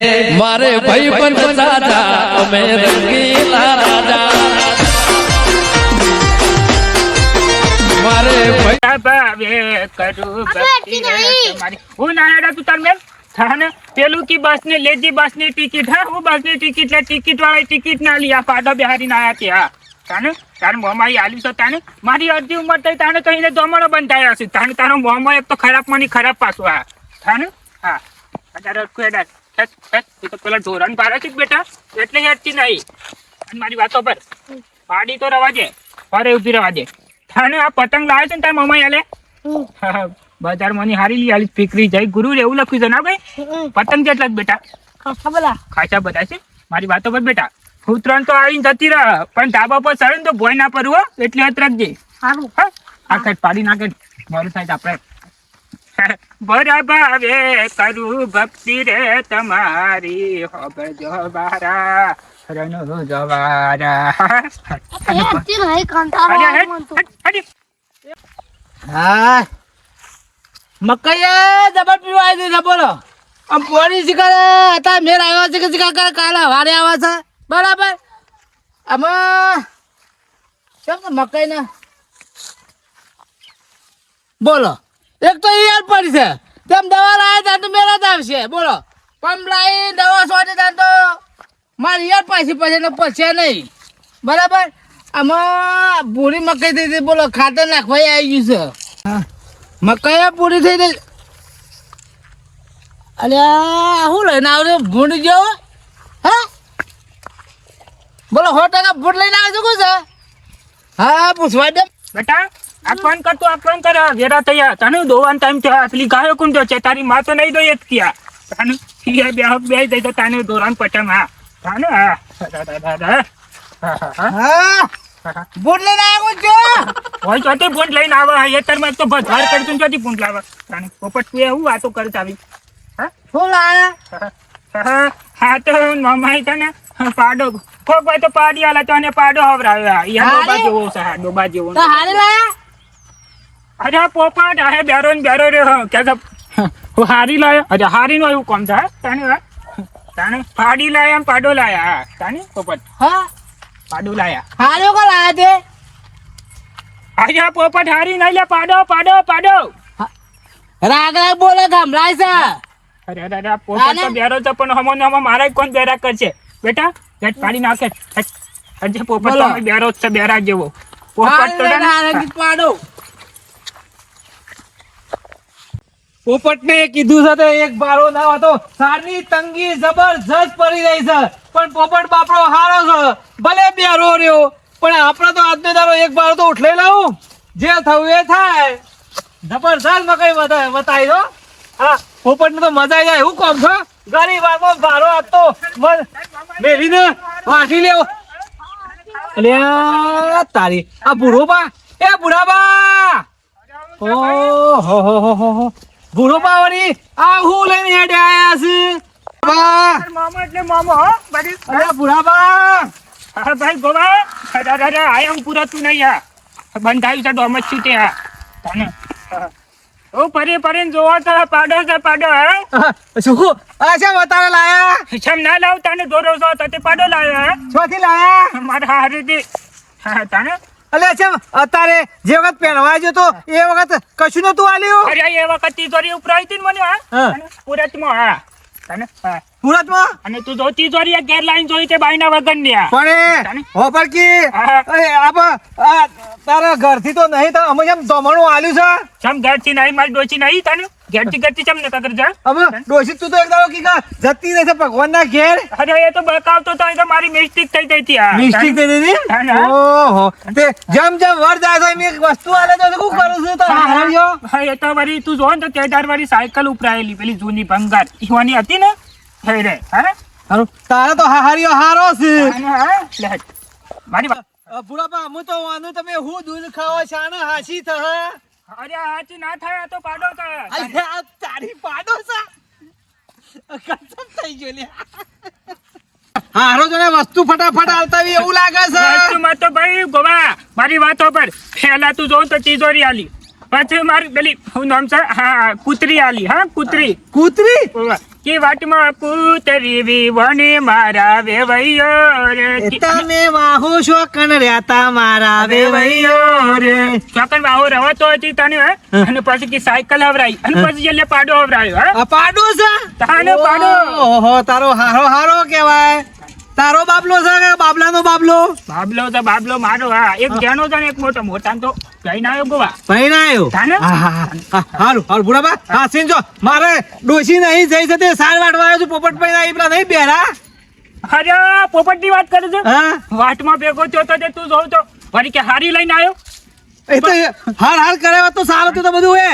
મારે ભાઈ પણ રાજા અમે રંગીલા રાજા. મારે ભાઈ ભાવે કરું ભક્તિ અબે, નહીં. તમારી. હું નાયડા તું તાર મેલ થાને પેલું કી બસ ને લેજી બસની ટિકિટ હા હું બસની ટિકિટ લે ટિકિટ વાળા ટિકિટ ના લી આ પાડો બિહારી ના આયા તે હા. તાને તાર મોમાઈ આલી તો તાને? મારી અડધી ઉંમર થઈ તાને કહીને દોમણો બંધાયા છે. તાને તારો મોમો એક તો ખરાબ મની ખરાબ પાછો આ. થાને? હા. કુએડા ખેસ તું તો પેલા ધોરણ પાડે છે બેટા એટલે હેડતી નહીં. અને મારી વાતો પર. પાડી તો રવા દે ફરે ઊભી રવા દે થાને આ પતંગ લાવે છે ને તારા મમ્મી આલે બજારમાં હારી લી આલી ફીકરી જાય. ગુરુ રે એવું લખ્યું છે ના ભાઈ? પતંગ કેટલા બેટા. ખાસા બધા? છે. મારી વાતો પર બેટા. ઉત્તરાયણ તો આવીને જતી રહ પણ ધાબા પર ચડે તો ભોય ના પરવો એટલે હાથ રાખજે હા આ કઈ પાડી નાખે મારું સાહેબ આપણે બરાબર હવે કરું ભક્તિ રે તમારી હોબજો બારા રનો જવારા. હા. મકઈ જબર પીવા આવી છે બોલો આમ પોણી શીખર હતા મેર આવ્યો છે કે શીખર કરે કાલે વારે આવે છે. બરાબર? આમાં કેમ મકઈ ને બોલો. એક તો યાર પડી છે. તેમ દવા લાવે ત્યાં તો મેળા જ આવશે. બોલો. પંપ લાવી દવા સોટી ત્યાં તો મારી યાર પાછી પછી ને પછી નહીં. બરાબર? આમાં પૂરી મકાઈ થઈ હતી બોલો ખાતર નાખવા આવી ગયું છે. મકાઈ પૂરી થઈ ગઈ. અરે હું લઈને આવજો ભૂંડ ગયો હા? બોલો સો ટકા ભૂંડ લઈને આવજો કહું છે? હા પૂછવા દે. બેટા આ ફોન કર તું આ ફોન કર વેરા થયા. તને દોવાન ટાઈમ થયો. પેલી ગાયો કોણ છે તારી માં તો નહીં જ ત્યાં તને બે બે જઈ તો તને દોરાન પટમ હા. તને હા. ભૂંડ લઈને આવો છું? હોય તો તે બોટ લઈને આવે એ તારમાં તો ભજવાર કરતું જોતી બોટ લાવે. તને પોપટ તું એવું વાતો કરે તાવી હા? શું લાયા? હા, તો મમાઈ તને પાડો. કોક હોય તો પાડી આલા તો અને પાડો હવરાવ્યા આ ડોબા જેવો છે ડોબા જેવો. તો હારે લાયા? અરે પોપા ડાહે બેરો ને બેરો રે કે હું હારી લાયો? અરે હારી નો એવું કોમ છે તાને હા. તાને પાડી લાયા પાડો લાયા હા. પોપટ હા? પાડો લાયા. હારો કો લાયા તે? અરે પોપટ હારી નહીં લે પાડો પાડો પાડો. રાગ રાગ બોલે ગમરાય છે. અરે અરે અરે પોપટ તો બેરો છે પણ હમો ને હમો મારા કોણ બેરા કરશે? બેટા ગેટ પાડી નાખે. હજે પોપટ તો બેરો છે બેરા જેવો. પોપટ તો પાડો. પોપટને કીધું છે તો એક બારો ના હતો. સારની તંગી જબરજસ્ત પડી રહી છે. પણ પોપટ બાપડો હારો છે. ભલે બેરો રહ્યો, પણ આપણે તો આજનો દારો એક બારો તો ઉઠલે લાવું. જે થયું એ થાય. જબરજસ્ત મકઈ વતાઈ દો હા પોપટને તો મજા આવી જાય એવું કોમ છો? ગરીબ આદમો બારો આપતો મેલીને વાસી લેવો. અલ્યા તારી, આ બુઢો બા, એ બુઢા બા. ઓહો, હો હો હો હો. ભૂરો પાવડી આ હું લઈને હેડે આયા છે. બા મામો એટલે મામો હો બધી અરે ભૂરા બા હા ભાઈ ગોવા. અરે અરે આયા હું પૂરા તું નહીં આ બંધાયું છે ડોમજ છૂટે આ તને. ઓ પરે પરે જોવા તો પાડો છે પાડો હે. સુખુ આ છે વતારે લાયા? છમ ના લાવ તને દોરો છો તો પાડો લાયા છોથી લાયા? મારા હારેથી હા તને. અલે છે અત્યારે જે વખત પહેરવા જતો એ વખત કશું નતું આલ્યું? અરે એ વખત તિજોરી ઉપરાઈ હતી મને હા? હા. હા. તને સુરતમાં? અને તું જો તિજોરી ઘેર લાઈન જોઈ તે બાઈના વગરની પણ હોપર કી આપ તારા ઘરથી તો નહીં તો અમે જેમ દમણું આલ્યું છે? છમ ઘરથી નહીં મારી ડોચી નહીં તને? ઘેરથી ઘરથી ચમ ને કદર જા હવે ડોશી તું તો એક દાડો કી કા જતી રહેશે ભગવાનના ઘેર. અરે એ તો બકાવતો તો તો મારી મિસ્ટેક થઈ ગઈ હતી મિસ્ટેક થઈ ગઈ હતી? ઓહો. તે જમ જમ વર જાય છે એમ એક વસ્તુ આલે તો શું કરું છું તો હારાયો હા. એ તો મારી તું જો ને તો વાળી સાયકલ ઉપરાયેલી પેલી જૂની ભંગાર. ઈવાની હતી ને? થઈ રે હા? હારું. તારે તો હાહારીઓ હારો છે. મારી બુડાપા હું તો વાનું તમે હું દૂધ ખાવા શાને હાસી થહ? અરે આચી ના થાય તો પાડો કે અરે આ તારી પાડો સા કસમ થઈ ગયો લે. હારો જોને વસ્તુ ફટાફટ આવતાવી એવું લાગે છે. વસ્તુમાં તો ભાઈ ગોવા મારી વાતો પર. પહેલા તું જોઉં તો તિજોરી આલી. પછી મારી પેલી હું નામ છે? હા કૂતરી આલી હા કૂતરી. કૂતરી? કે વાટમાં કૂતરી વિવને મારા વેવૈયો રે તમે વાહો શોકન રહેતા મારા વેવૈયો રે શોકન વાહો રવાતો હતી તને હે? અને પછી કે સાયકલ આવરાઈ અને પછી એટલે પાડો આવરાયો હે? પાડો છે? તાનો પાડો. ઓહો તારો હારો હારો કહેવાય. તારો બાબલો છે કે બાબલાનો બાબલો? બાબલો તો બાબલો મારો હા. એક જણો છે ને એક મોટો. મોટા તો ભાઈ આવ્યો ગોવા. પહેણાયો આવ્યો. હારું હારું બુડાબા હા સીનજો મારે ડોશી નહીં જઈ જતી સાર વાટવા આવ્યો છું પોપટ પહેલા પેલા નહીં બેરા અરે પોપટની વાત કરે છે? હા. વાટમાં ભેગો થયો તો તે તું જોઉં તો. વળી કે હારી લઈને આવ્યો? એ તો હાર હાર કરે તો સારું તો બધું એ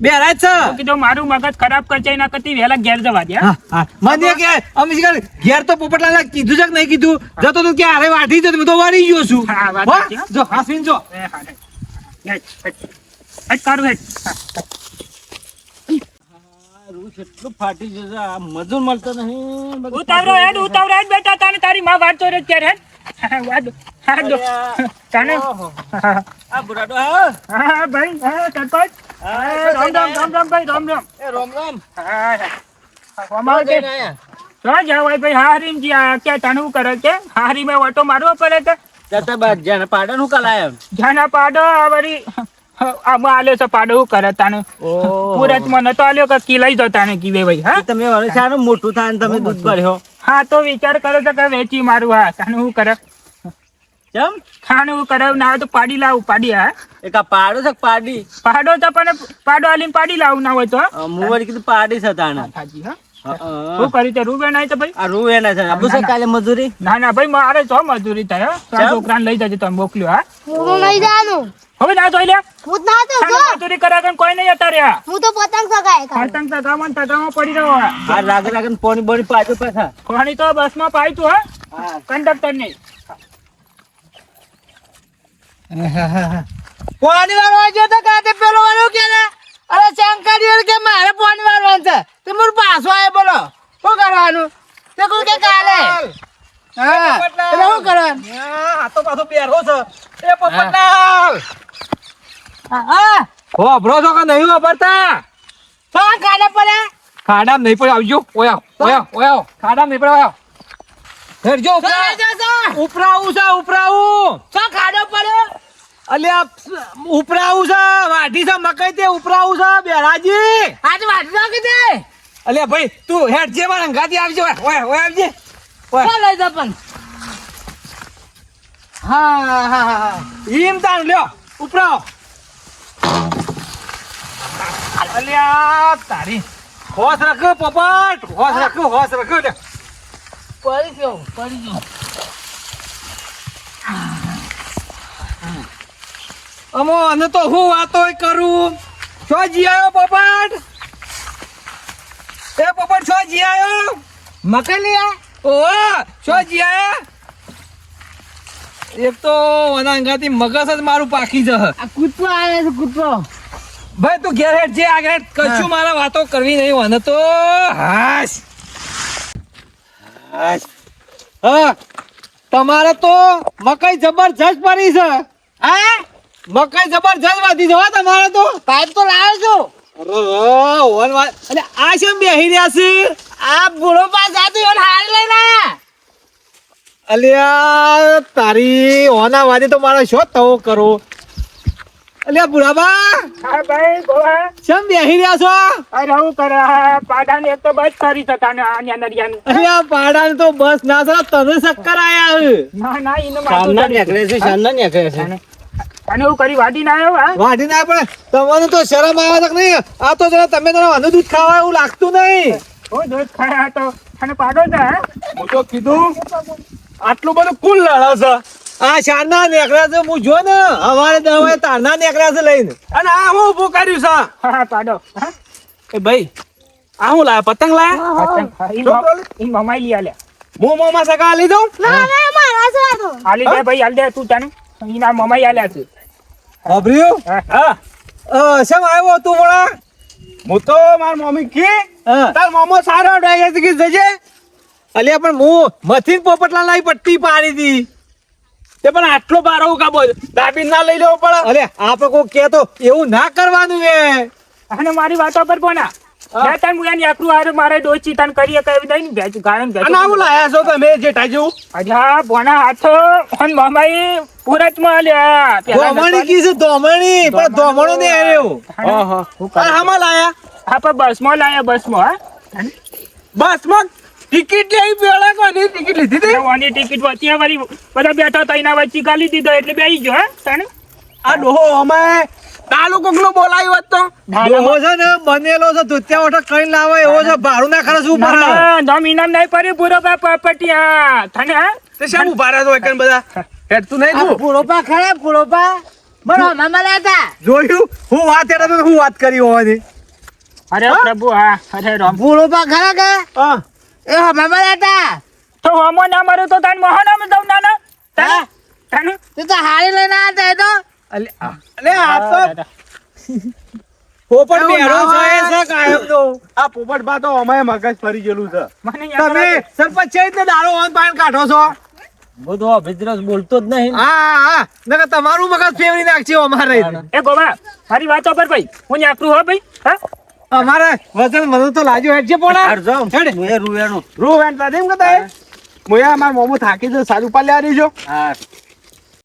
બેરા જ તો છે કીધું મારું મગજ ખરાબ કરશે એના કરતી વહેલા ઘેર જવા દે. મને કે અમે શું ઘેર તો પોપટલાલ કીધું છે કે નહીં કીધું જતો તું કે અરે વાઢી જતો તો વાળી ગયો છું હા, હાસીન? જો હેટ કારું એ હા, હેડ. હેડ, હેડ. હેડ, કાઢું, હેડ. હા. કેટલું ફાટી જશે આ મજૂર મળતો નહીં ઉતાવળો હેડ ઉતાવળો હેડ બેટા તારી માં વાંચો રે ત્યારે હેડ વાડ હાડ હા આ બુરાડો હા? હા, ભાઈ હા હા, રામ રામ રામ રામ ભાઈ રામ રામ. એ રોમ રોમ. હા હા. કે શું જવાય ભાઈ હારી જી આ કે તને કરે કે હારી મેં ઓટો મારવો પડે કે? જતા બાદ જ્યાં પાડો નું કલાય જાના પાડો આ વળી આમાં આલ્યો છે પાડો કરે તાને પૂરતમાં નતો આલ્યો કે કી લઈ જતા તાને કીવે ભાઈ હા? તમે વળી સારું મોટું થાય તમે દૂધ ભર્યો. હા તો વિચાર કરો તો કે વેચી મારું હા તાને શું કરે? કેમ ખાને હું કરે ના હોય તો પાડી લાવું પાડી હા? એક આ પાડો છે કે પાડી? પાડો તો પણ પાડો આલીને પાડી લાવું ના હોય તો હા? વળી કીધું પાડી છે તાણે. હાજી, હા. શું કરી તે રૂવે નહીં તો ભાઈ? આ રૂવે ના છે આબુ છે કાલે મજૂરી? ના ના ભાઈ મારે તો મજૂરી થાય? છોકરાને લઈ જજે તમે મોકલ્યો હા? હું નહીં જાનું હવે ના જોઈ લે. હું ના તો જો મજૂરી કરા વગર કોઈ નહીં અત્યારે હું? તો પતંગ સગાય પતંગ તગામાં તગામાં પડી રહ્યો આ રાગ રાગ પોણી બોણી પાછો પાછા. કોણી તો બસમાં પાઈ તું હા? હા. કંડક્ટર નહીં પાણી વાળવા જો તો કાતે પેલો વાળો કે અરે શંકર કે મારે પોણી વાળવાનું છે? તે મોર પાછો આવે બોલો. શું કરવાનું? તે કોઈ કે કાલે? હા શું કરવાનું? હા તો પાછો બેરો છે. એ પોપટલાલ હા. હોભળો છો કે નહીં વાપરતા? હા કાલે પડે? ખાડામાં નહીં પડે આવજો. ઓયા ઓયા ઓયા ખાડામાં નહીં પડે ઓયા હેરજો ઉપરા. ઉપરાવું છે ઉપરાવું. શું ખાડો પડ્યો? અલ્યા ઉપરાવું છે વાઢી છે મકઈ તે ઉપરાવું છે બેરાજી. આજ વાઢી ના દે અલ્યા ભાઈ તું હેડ જે મારા ગાદી આવજે ઓય ઓય આવજે. ઓય. લઈ જા પણ? હા હા હા ઈમ તાણ લ્યો ઉપરાવ. અલ્યા તારી હોશ રાખ પોપટ. હોશ રાખ હોશ રાખ લે પડી ગયો પડી ગયો. અમો અને તો હું વાતો કરું. છો જી આવ્યો પોપટ? એ પોપટ છો જી આવ્યો મકાઈ લઈ આ છો જી આયા? એક તો ઓના અંગાથી મગજ જ મારું પાકી જ કૂતરો આવે છે કૂતરો. ભાઈ તું ઘેર હેઠ જે આગળ હેડ. કશું મારા વાતો કરવી નહીં મને તો હાશ. હાશ. હા તમારે તો મકઈ જબરજસ્ત પડી છે. હા? મકઈ જબરજસ્ત વધી છે તમારે તો. પાઇપ તો લાવ્યો છું. અને આ શેમ બેહી રહ્યા છે? આ બુડો પાસ જાતું એને હારી લઈને આયા. અલ્યા તારી ઓના વાદે તો મારે શો તવો કરો? અલ્યા બુઢાબા હા ભાઈ ગોવા શેમ બેહી રહ્યા છો? અરે હું કરે હા પાડાને એક તો બસ કરી શકા ને આની અંદર યાનું. અલ્યા પાડાને તો બસ ના સર તને ચક્કર આયા ના ના ના ઈને માથું ચડી. છે શાનના નીકળે છે. અને હું કરી વાડી ના આવ્યો હા? વાઢી ના પણ તમને તો શરમ આવે તક નહીં? આ તો જરા તમે જરા અનુ દૂધ ખાવા એવું લાગતું નહીં. હું દૂધ ખાયા તો અને પાડો છે હા? હું તો કીધું આટલું બધું કુલ લડા છે? આ શાના નીકળ્યા છે હું જો ને અમારે દવા તારના નીકળ્યા છે લઈને. અને આ હું ઊભું કર્યું છે? હા પાડો હા? એ ભાઈ આ હું લાયા પતંગ લાયા? પતંગ. ઈ? મમાઈ લઈ આલે હું મોમાં સગા લીધો? ના ના મારા છે તો આલી દે. ભાઈ આલી દે તું તને. ઈના મમાઈ આલ્યા છે. અભર્યું હા. શેમ આવ્યો તું મોળા હું તો માર મમ્મી કી? તાર મમ્મો સારો ડાયર કે જજે? અલે પણ હું મથીન પોપટલા લાઈ પટ્ટી પાડી દી. તે પણ આટલો બારો કાબો દાબી ના લઈ લેવો પડે. અલે આપણે કોઈ કે તો એવું ના કરવાનું એ. અને મારી વાતો પર કોના? આકરું મારે ડોચી તને કરીએ લાયા છો તમે અજા બોના હાથો હન મામાઈ લ્યા કી છે પણ ને આવ્યો હા હા. અને હામાં લાયા? હા પણ બસમાં લાયા બસમાં હા. બસમાં ટિકિટ લઈ કોની ટિકિટ લીધી હતી? ઓની ટિકિટ ત્યાં વળી બધા બેઠા હતા એના વચ્ચે ગાલી દીધો એટલે બે ગયો હા તને? આ ડોહો અમે તાલુ કોક નો બોલાયો હોત તો. ડોહો છે ને બનેલો છે ધોતિયા ઓઠો કઈ લાવે એવો છે ભાડું ના ખરસ ના, ભરે ઇનામ નહીં પડ્યું પૂરો પા પટિયા થને હા? તે શેમ ઊભા રહ્યા તો એકન બધા? હેડતું નહીં તું. ફૂલોપા ખરા પા બરો મામા લેતા જોયું? હું વાત હેડે તો હું વાત કરી હોવાની. અરે પ્રભુ હા. અરે રામ. ફૂલોપા ખરા કે? એ હા મામા લેતા તો હમો ના મરું તો તાન મોહન આમ દઉં ના ના. હા? તને? તો હારી લઈને આ તો. અલે અલે આ તો પોપટ એવું છે? કાયમ તો? આ પોપટ બા તો અમાય મગજ ફરી ગયેલું છે. તમે સરપંચ છે એટલે દારૂ ઓન પાન કાઢો છો? બધો બિઝનેસ બોલતો જ નહીં. હા હા હા. નકર તમારું મગજ ફેવરી નાખશે અમારે. એ ગોમા મારી વાતો પર ભાઈ. હું આકરું હો ભાઈ હા? અમારે વજન વધુ તો લાજો હેડ. છે પોણા હેડ રૂ વેણ તા દેમ કદાય મોયા અમાર મોમો થાકી જો સારું પાલ્યા રહીજો હા.